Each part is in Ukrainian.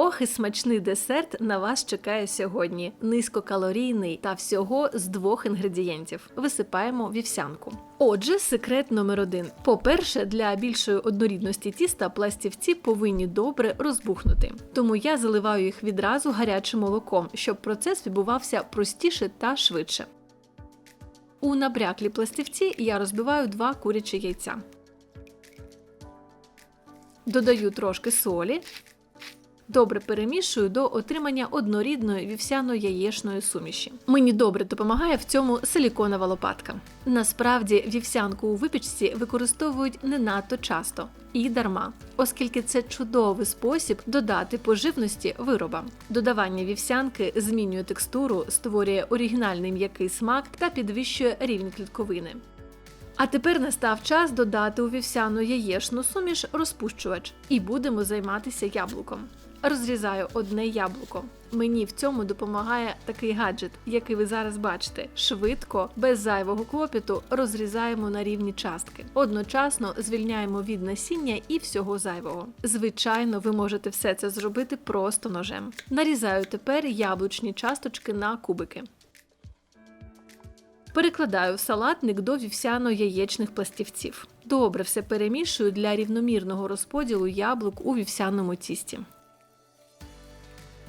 Ох, і смачний десерт на вас чекає сьогодні. Низькокалорійний та всього з двох інгредієнтів. Висипаємо вівсянку. Отже, секрет номер один. По-перше, для більшої однорідності тіста пластівці повинні добре розбухнути. Тому я заливаю їх відразу гарячим молоком, щоб процес відбувався простіше та швидше. У набряклі пластівці я розбиваю два курячі яйця. Додаю трошки солі. Добре перемішую до отримання однорідної вівсяно-яєчної суміші. Мені добре допомагає в цьому силіконова лопатка. Насправді вівсянку у випічці використовують не надто часто і дарма, оскільки це чудовий спосіб додати поживності виробам. Додавання вівсянки змінює текстуру, створює оригінальний м'який смак та підвищує рівень клітковини. А тепер настав час додати у вівсяну яєчну суміш розпущувач, і будемо займатися яблуком. Розрізаю одне яблуко. Мені в цьому допомагає такий гаджет, який ви зараз бачите. Швидко, без зайвого клопіту, розрізаємо на рівні частки. Одночасно звільняємо від насіння і всього зайвого. Звичайно, ви можете все це зробити просто ножем. Нарізаю тепер яблучні часточки на кубики. Перекладаю салатник до вівсяно-яєчних пластівців. Добре все перемішую для рівномірного розподілу яблук у вівсяному тісті.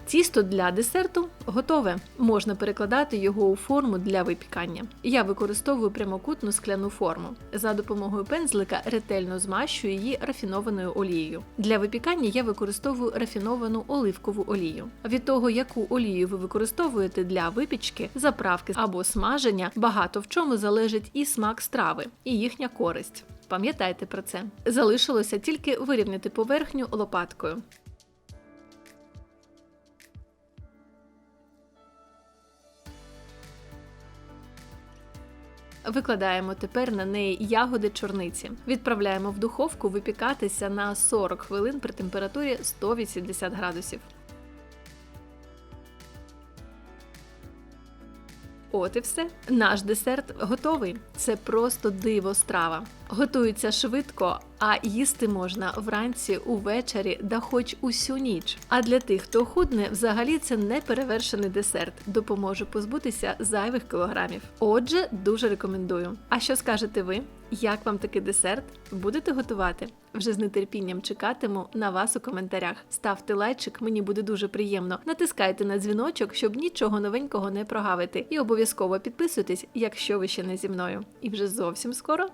Тісто для десерту готове. Можна перекладати його у форму для випікання. Я використовую прямокутну скляну форму. За допомогою пензлика ретельно змащую її рафінованою олією. Для випікання я використовую рафіновану оливкову олію. Від того, яку олію ви використовуєте для випічки, заправки або смаження, багато в чому залежить і смак страви, і їхня користь. Пам'ятайте про це. Залишилося тільки вирівняти поверхню лопаткою. Викладаємо тепер на неї ягоди чорниці. Відправляємо в духовку випікатися на 40 хвилин при температурі 180 градусів. От і все. Наш десерт готовий. Це просто диво страва. Готується швидко, а їсти можна вранці, увечері, да хоч усю ніч. А для тих, хто худне, взагалі це неперевершений десерт, допоможе позбутися зайвих кілограмів. Отже, дуже рекомендую. А що скажете ви? Як вам такий десерт? Будете готувати? Вже з нетерпінням чекатиму на вас у коментарях. Ставте лайчик, мені буде дуже приємно. Натискайте на дзвіночок, щоб нічого новенького не прогавити. І обов'язково підписуйтесь, якщо ви ще не зі мною. І вже зовсім скоро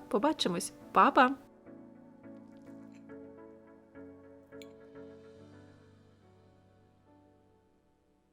побачимось. Па-па!